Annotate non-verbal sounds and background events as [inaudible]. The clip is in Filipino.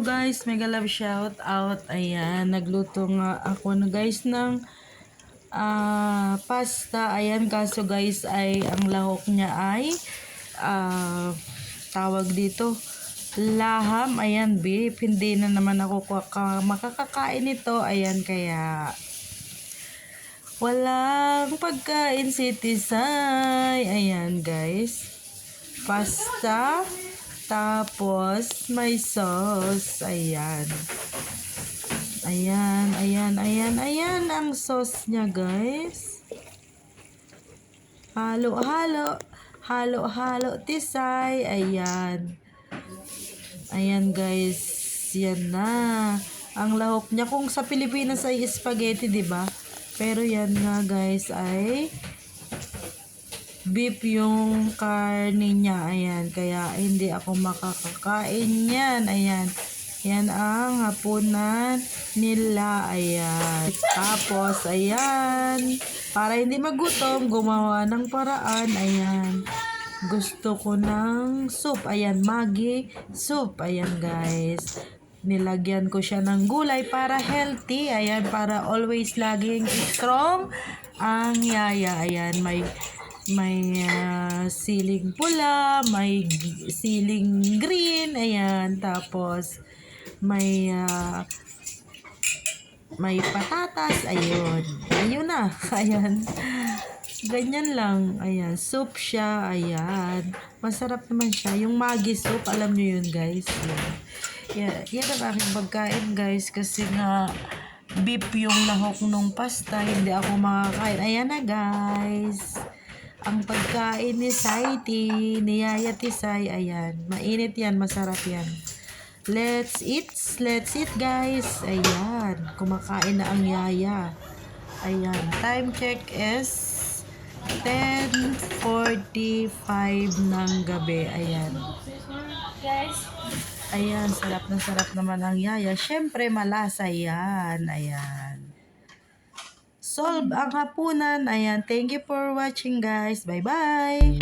guys, mega love shout out. Ayan, nagluto nga ako na guys ng ah, pasta. Ayan, kaso guys ay ang lahok niya ay ah, tawag dito laham. Ayan, beef. Hindi na naman ako kaka- makakakain nito. Ayan, kaya walang pagkain si Tisay. Ayan, guys. Pasta. Tapos, may sauce. Ayan. Ayan, ayan, ayan, ayan ang sauce niya, guys. Halo, halo. Halo, halo, tisay. Ayan. Ayan, guys. Yan na. Ang lahok niya. Kung sa Pilipinas ay spaghetti, di ba? Pero yan nga, guys, ay beef yung karne niya. Ayan. Kaya hindi ako makakakain yan. Ayan. Yan ang hapunan nila. Ayan. Tapos, ayan. Para hindi magutom, gumawa ng paraan. Ayan. Gusto ko ng soup. Ayan, Maggi soup. Ayan, guys. Nilagyan ko siya ng gulay para healthy. Ayan, para always laging strong ang yaya. Ayan, may may ah, siling pula, may siling green, ayan, tapos may ah, may patatas, ayun. Ayun na, [laughs] ayan. Ganyan lang, ayan. Soup siya, ayan. Masarap naman siya. Yung Maggi soup, alam nyo yun, guys. Yan, yan ang aking pagkain, guys. Kasi nga, beef yung lahok nung pasta. Hindi ako makakain. Ayan na, guys. Ang pagkain ni Saiti, ni Yaya Tisay, ayan. Mainit yan, masarap yan. Let's eat, let's eat guys. Ayan, kumakain na ang Yaya. Ayan, time check is 10.45 ng gabi. Ayan. Guys, Ayan, sarap na sarap naman ang Yaya. Siyempre, malasa yan. Ayan solve ang hapunan. Ayan, thank you for watching guys. Bye-bye!